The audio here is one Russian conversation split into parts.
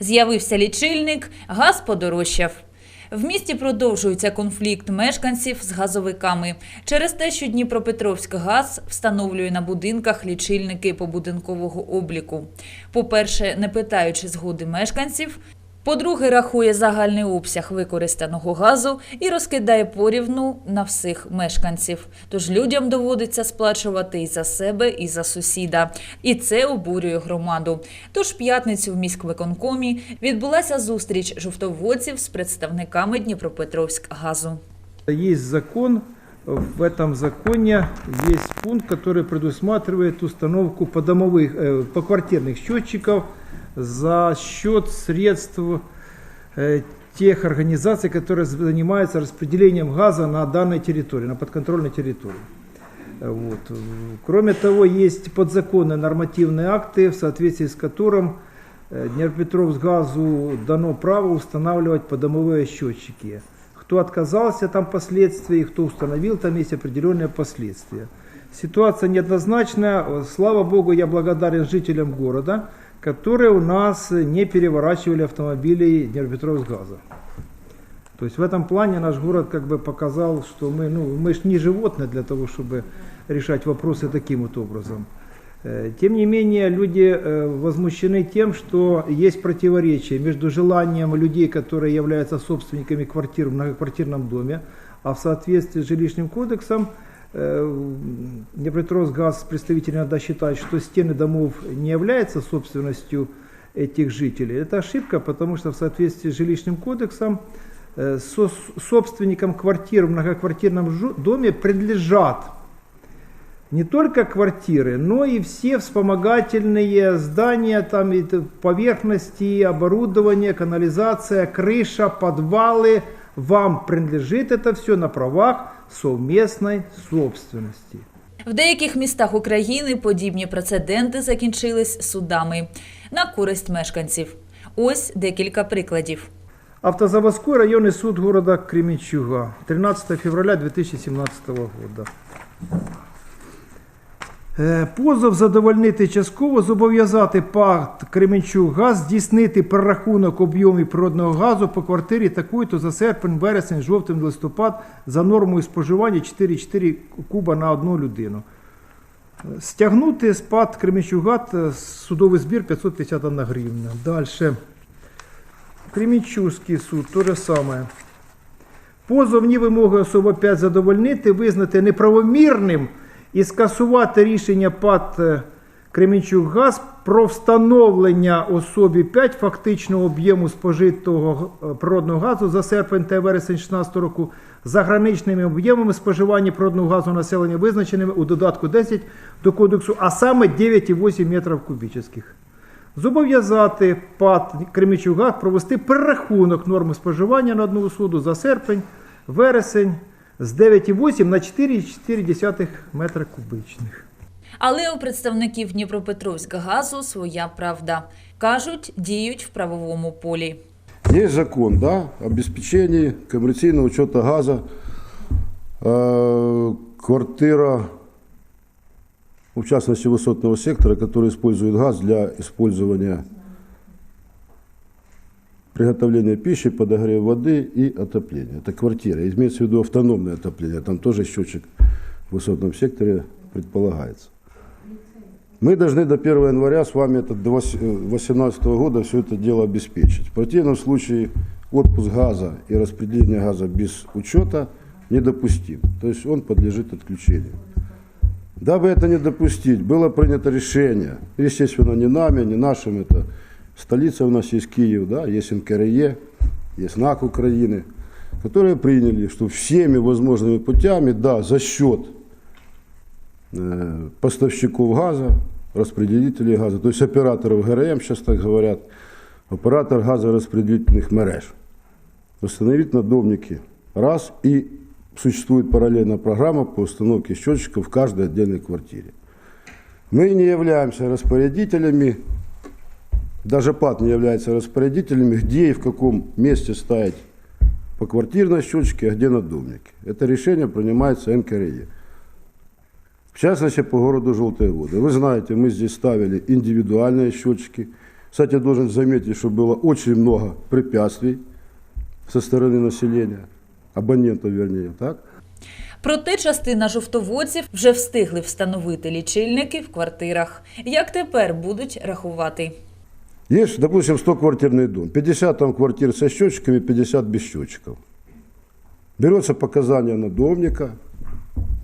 З'явився лічильник, газ подорожчав. В місті продовжується конфлікт мешканців з газовиками через те, що Дніпропетровськ газ встановлює на будинках лічильники побудинкового обліку. По-перше, не питаючи згоди мешканців. По-друге, рахує загальний обсяг використаного газу і розкидає порівну на всіх мешканців. Тож людям доводиться сплачувати і за себе, і за сусіда. І це обурює громаду. Тож в п'ятницю в міськвиконкомі відбулася зустріч жовтоводців з представниками Дніпропетровськгазу. Есть закон, в этом законе есть пункт, который предусматривает установку подомовых, э, поквартирных счетчиков за счет средств э, тех организаций, которые занимаются распределением газа на данной территории, на подконтрольной территории. Э, Вот. Кроме того, есть подзаконные нормативные акты, в соответствии с которым э, Днепропетровсгазу дано право устанавливать подомовые счетчики. Кто отказался, там последствия, кто установил, там есть определенные последствия. Ситуация неоднозначная. Слава Богу, я благодарен жителям города, которые у нас не переворачивали автомобили Днепропетровсгаза. То есть в этом плане наш город как бы показал, что мы, ну, мы ж не животные для того, чтобы решать вопросы таким вот образом. Э, Тем не менее, люди э, возмущены тем, что есть противоречие между желанием людей, которые являются собственниками квартир в многоквартирном доме, а в соответствии с жилищным кодексом э, Днепропетровсгаз представители иногда считают, что стены домов не являются собственностью этих жителей. Это ошибка, потому что в соответствии с жилищным кодексом э, со- собственникам квартир в многоквартирном доме принадлежат не только квартиры, но и все вспомогательные здания, там и поверхности, оборудование, канализация, крыша, подвалы. Вам принадлежит это все на правах совместной собственности. В деяких містах України подібні прецеденти закінчились судами на користь мешканців. Ось декілька прикладів. Автозаводской районный суд города Кременчуга. 13 февраля 2017 года. Е, Позов задовольнити частково зобов'язати ПАТ Кременчуггаз здійснити перерахунок об'ємів природного газу по квартирі такої-то за серпень, вересень, жовтень, листопад за нормою споживання 4,4 куба на одну людину. Стягнути з ПАТ Кременчугат е, судовий збір 551 гривна. Далі. Кремінчуський суд, то же саме. Позовні вимоги особи 5 задовольнити, визнати неправомірним і скасувати рішення ПАТ е, Кременчуггаз про встановлення особі 5 фактичного об'єму спожитого е, природного газу за серпень та вересень 2016 року за граничними об'ємами споживання природного газу населення визначеними у додатку 10 до кодексу, а саме 9,8 метрів кубічних. Зобов'язати ПАТ Кремічугаз провести перерахунок норми споживання на одну особу за серпень, вересень з 9,8 на 4,4 метра кубічних. Але у представників Дніпропетровськгазу своя правда. Кажуть, діють в правовому полі. Есть закон, да, обеспечение коммерційного учета газа, э, квартира, в частности высотного сектора, который использует газ для использования приготовления пищи, подогрева воды и отопления. Это квартира. Имеется в виду автономное отопление. Там тоже счетчик в высотном секторе предполагается. Мы должны до 1 января с вами это до 2018 года все это дело обеспечить. В противном случае отпуск газа и распределение газа без учета недопустим. То есть он подлежит отключению. Дабы это не допустить, было принято решение, естественно, не нами, не нашим, это столица у нас есть Киев, да, есть НКРЕ, есть НАК Украины, которые приняли, что всеми возможными путями, да, за счет э, поставщиков газа, распределителей газа, то есть операторов ГРМ, сейчас так говорят, оператор газораспределительных мереж, установить надомники. Раз. И существует параллельная программа по установке счетчиков в каждой отдельной квартире. Мы не являемся распорядителями, даже ПАТ не является распорядителями, где и в каком месте ставить поквартирные счетчики, а где надомники. Это решение принимается НКРЕ. В частности, по городу Желтые воды. Вы знаете, мы здесь ставили индивидуальные счетчики, Кстати, должен заметить, что было очень много препятствий со стороны населения, абонентов вернее, так? Проте частина жовтоводців вже встигли встановити лічильники в квартирах. Як тепер будуть рахувати? Есть, допустим, 100-квартирный дом, 50 там квартир со счетчиками, 50 без счетчиков. Берется показания надомника,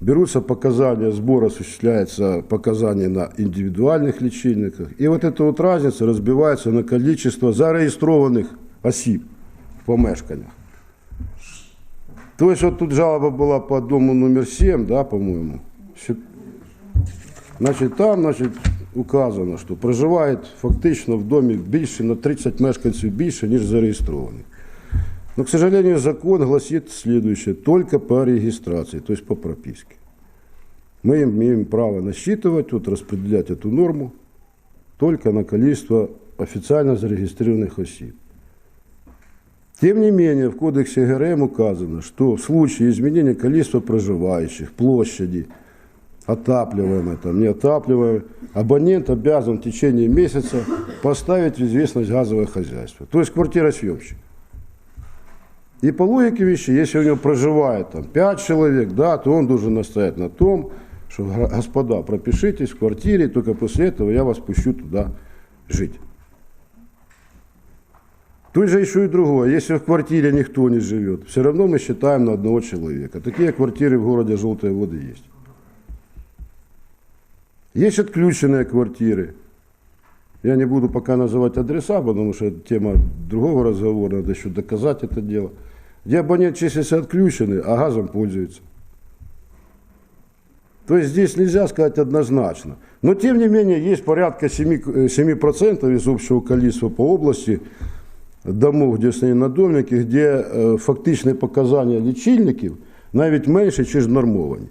берутся показания, сбор осуществляется показания на индивидуальных лечильниках. И вот эта вот разница разбивается на количество зарегистрованных осіб в помешканнях. То есть вот тут жалоба была по дому номер 7, да, по-моему. Значить, там значить, указано, що проживає фактично в домі більше на 30 мешканців більше, ніж зареєстрованих. Но, к сожалению, закон гласит следующее, только по регистрации, то есть по прописке. Мы имеем право насчитывать, вот, распределять эту норму только на количество официально зарегистрированных осіб. Тем не менее, в кодексе ГРМ указано, что в случае изменения количества проживающих, площади, отапливаемой, там, неотапливаемой, абонент обязан в течение месяца поставить в известность газовое хозяйство, то есть квартиросъемщик. И по логике вещи, если у него проживает там 5 человек, да, то он должен настоять на том, что «Га- господа, пропишитесь в квартире, только после этого я вас пущу туда жить. Тут же еще и другое. Если в квартире никто не живет, все равно мы считаем на одного человека. Такие квартиры в городе Желтые воды есть. Есть отключенные квартиры. Я не буду пока называть адреса, потому что это тема другого разговора, надо еще доказать это дело. Где абонент числится отключенный, а газом пользуется. То есть здесь нельзя сказать однозначно. Но тем не менее есть порядка 7%, э, 7% из общего количества по области домов, где стоять надомники, где е, фактичні показання лічильників навіть менше, ніж нормовані.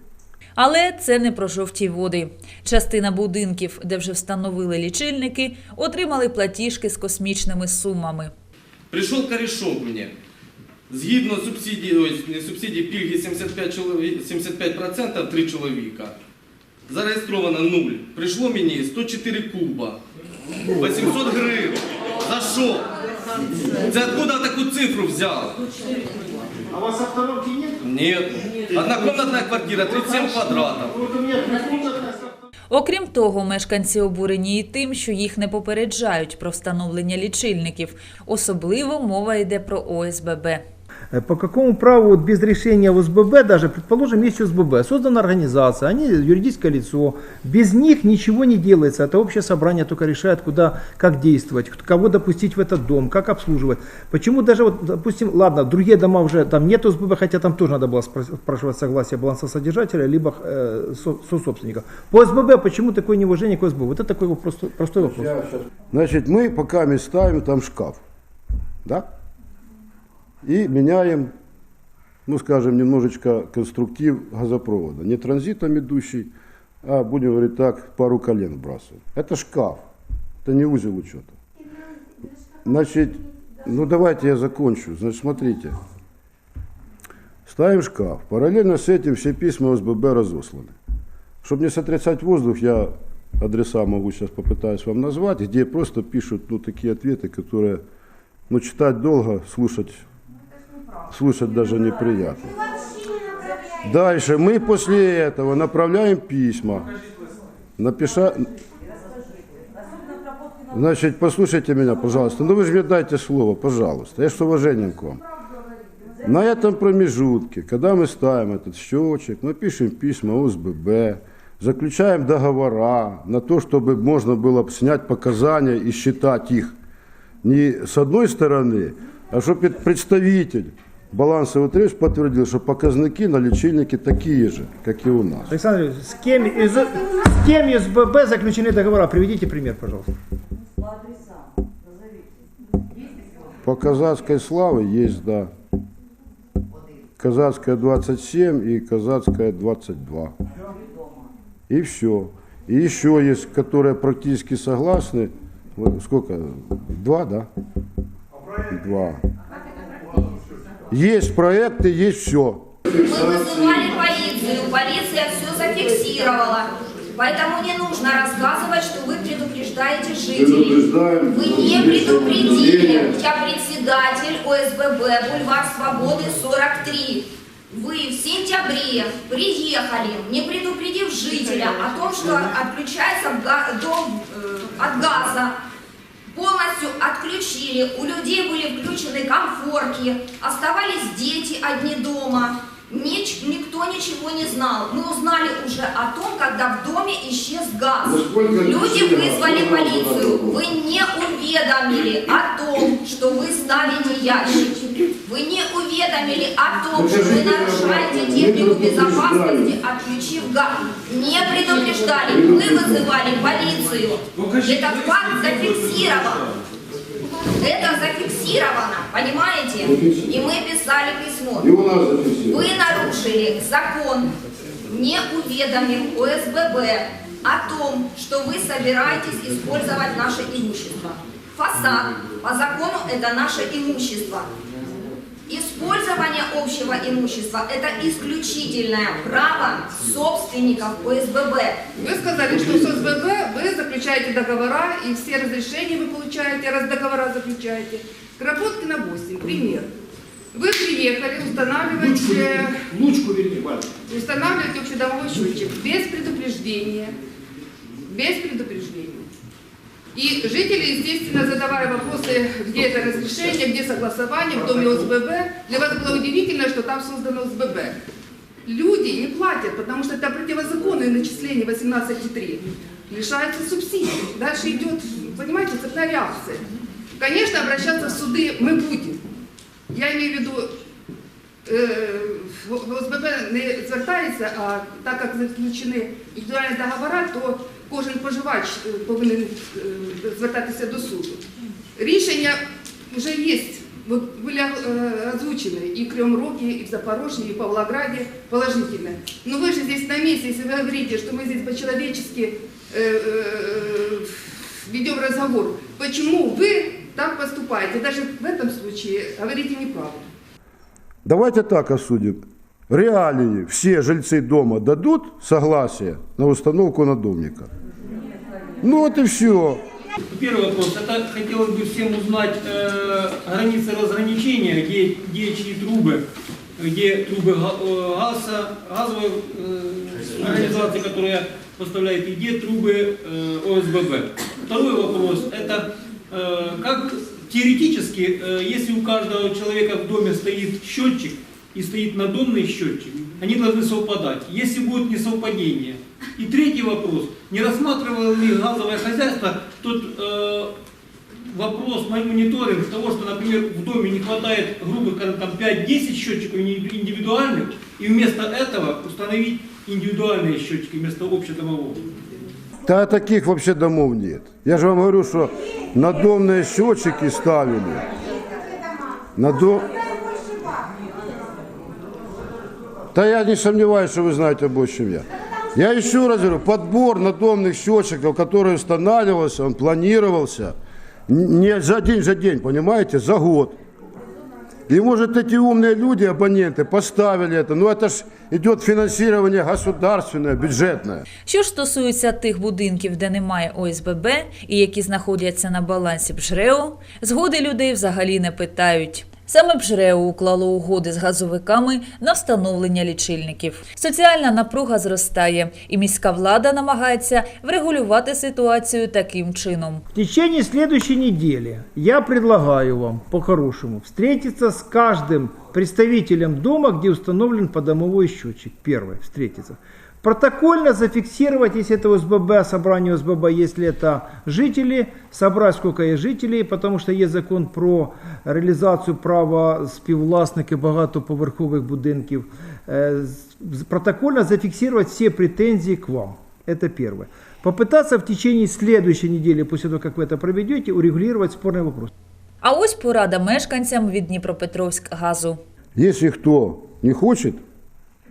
Але це не про жовті води. Частина будинків, де вже встановили лічильники, отримали платіжки з космічними сумами. Прийшов корішок мені. Згідно субсидії, ось не субсидії, пільги 75, чоловік, 75% 3 чоловіка. Зареєстровано 0. Прийшло мені 104 куба. 800 гривень. За що? Це откуда таку цифру взяв? А у вас автономки нет? Нет. Однокомнатная квартира, 37 квадратов. Вот у меня трехкомнатная Окрім того, мешканці обурені і тим, що їх не попереджають про встановлення лічильників. Особливо мова йде про ОСББ. Э, По какому праву вот без решения ОСББ, даже, предположим, есть ОСББ, создана организация, они юридическое лицо, без них ничего не делается, это общее собрание только решает, куда, как действовать, кого допустить в этот дом, как обслуживать. Почему даже, вот, допустим, ладно, другие дома уже там нет ОСББ, хотя там тоже надо было спра- спрашивать согласие балансосодержателя, либо э, со- сособственника. По ОСББ почему такое неуважение к ОСББ? Вот это такой вот простой, простой вопрос. Значит, мы пока ставим там шкаф, да? И меняем, ну, скажем, немножечко конструктив газопровода. Не транзитом идущий, а, будем говорить так, пару колен вбрасываем. Это шкаф, это не узел учета. Значит, ну давайте я закончу. Значит, смотрите. Ставим шкаф. Параллельно с этим все письма ОСББ разосланы. Чтобы не сотрясать воздух, я адреса могу сейчас попытаюсь вам назвать, где просто пишут ну, такие ответы, которые ну, читать долго, слушать, слушать даже неприятно. Дальше мы после этого направляем письма. Напиша... Значит, послушайте меня, пожалуйста. Ну вы же мне дайте слово, пожалуйста. Я с уважением к вам. На этом промежутке, когда мы ставим этот счетчик, мы пишем письма ОСББ, заключаем договора на то, чтобы можно было снять показания и считать их не с одной стороны, а чтобы представитель балансового требования подтвердил, что показники на лечильнике такие же, как и у нас. Александр Юрьевич, с кем, из, с кем из ББ заключены договора? Приведите пример, пожалуйста. По казацкой славе есть, да. Казацкая 27 и казацкая 22. И все. И еще есть, которые практически согласны. Сколько? Два, да? Два. Есть проекты, есть все. Мы вызывали полицию, полиция все зафиксировала. Поэтому не нужно рассказывать, что вы предупреждаете жителей. Вы не предупредили. Я председатель ОСББ Бульвар Свободы 43. Вы в сентябре приехали, не предупредив жителя о том, что отключается дом э, от газа. Полностью отключили, у людей были включены комфорки, оставались дети одни дома. Нич- никто ничего не знал. Мы узнали уже о том, когда в доме исчез газ. Люди вызвали полицию. Вы не уведомили о том, что вы ставите ящики. Вы не уведомили о том, что вы нарушаете технику безопасности, отключив газ. Не предупреждали. Мы вызывали полицию. Этот факт зафиксирован. Это зафиксировано, понимаете? И мы писали письмо. И у нас. Вы нарушили закон, не уведомив ОСББ о том, что вы собираетесь использовать наше имущество. Фасад, по закону, это наше имущество. Использование общего имущества – это исключительное право собственников ОСББ. Вы сказали, что с ОСББ вы заключаете договора, и все разрешения вы получаете, раз договора заключаете. Кропоткина 8, пример. Вы приехали устанавливать, э, Лучку верни, Валя. устанавливать общедомовой счетчик без предупреждения. Без предупреждения. И жители, естественно, задавая вопросы, где это разрешение, где согласование в доме ОСББ, для вас было удивительно, что там создано ОСББ. Люди не платят, потому что это противозаконное начисление 18,3. Лишаются субсидий. Дальше идет, понимаете, цепная реакция. Конечно, обращаться в суды мы будем. Я имею в виду, е, в в ОСББ не звертається, а так як заключені індивідуальні договори, то кожен поживач повинен звертатися до суду. Рішення вже є. Вот были э, озвучены и в Кривом Роге, и в Запорожье, и в Павлограде положительно. Но вы же здесь на месте, если вы говорите, что мы здесь по-человечески ведем разговор, почему вы так поступаете? Даже в этом случае говорите неправду. Давайте так осудим. Реалии все жильцы дома дадут согласие на установку надомника? Ну вот и все. Первый вопрос. Это хотелось бы всем узнать э, границы разграничения, где, где чьи трубы, где трубы э, газа, газовой э, организации, которая поставляет, и где трубы э, ОСББ. Второй вопрос. Это э, как теоретически, э, если у каждого человека в доме стоит счетчик и стоит надомный счетчик, они должны совпадать. Если будет несовпадение. И третий вопрос. Не рассматривало ли газовое хозяйство тот э, вопрос, мой мониторинг того, что, например, в доме не хватает, грубо скажем, там 5-10 счетчиков индивидуальных, и вместо этого установить индивидуальные счетчики вместо общедомового. Да таких вообще домов нет. Я же вам говорю, что надомные счетчики ставили. Надо... Да я не сомневаюсь, что вы знаете больше, чем я. Я еще раз говорю, подбор надомных счетчиков, который устанавливался, он планировался н- не за день за день, понимаете, за год. И может эти умные люди, абоненты, поставили это, но это ж идет финансирование государственное, бюджетное. Що ж стосується тих будинків, де немає ОСББ і які знаходяться на балансі БЖРЕО, згоди людей взагалі не питають. Саме БЖРЕО уклало угоди з газовиками на встановлення лічильників. Соціальна напруга зростає, і міська влада намагається врегулювати ситуацію таким чином. В течение следующей недели я предлагаю вам, по-хорошему, встретиться с каждым представителем дома, где установлен подомовой счетчик. Первое, встретиться. Протокольно зафиксировать, если это ОСББ, собрание ОСББ, если это жители, собрать сколько есть жителей, потому что есть закон про реалізацію права співвласників багатоповерхових будинків. Э, з- Протокольно зафиксировать все претензии к вам. Это первое. Попытаться в течение следующей недели, после того, как вы это проведете, урегулировать спорный вопрос. А ось порада мешканцям від Дніпропетровськ газу. Если кто не хочет,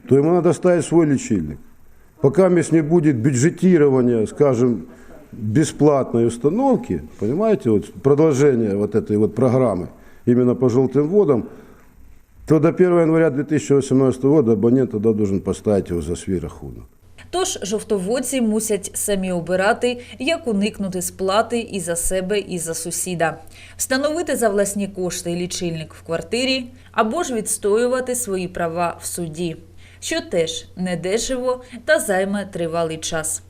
то ему надо ставить свой лечильник. Пока здесь не будет бюджетирования, скажем, бесплатной установки, понимаете, вот продолжение вот этой вот программы именно по желтым водам, то до 1 января 2018 года абонент тогда должен поставить его за свой рахунок. Тож жовтоводці мусять самі обирати, як уникнути сплати і за себе, і за сусіда, встановити за власні кошти лічильник в квартирі або ж відстоювати свої права в суді, Що теж недешево та займе тривалий час.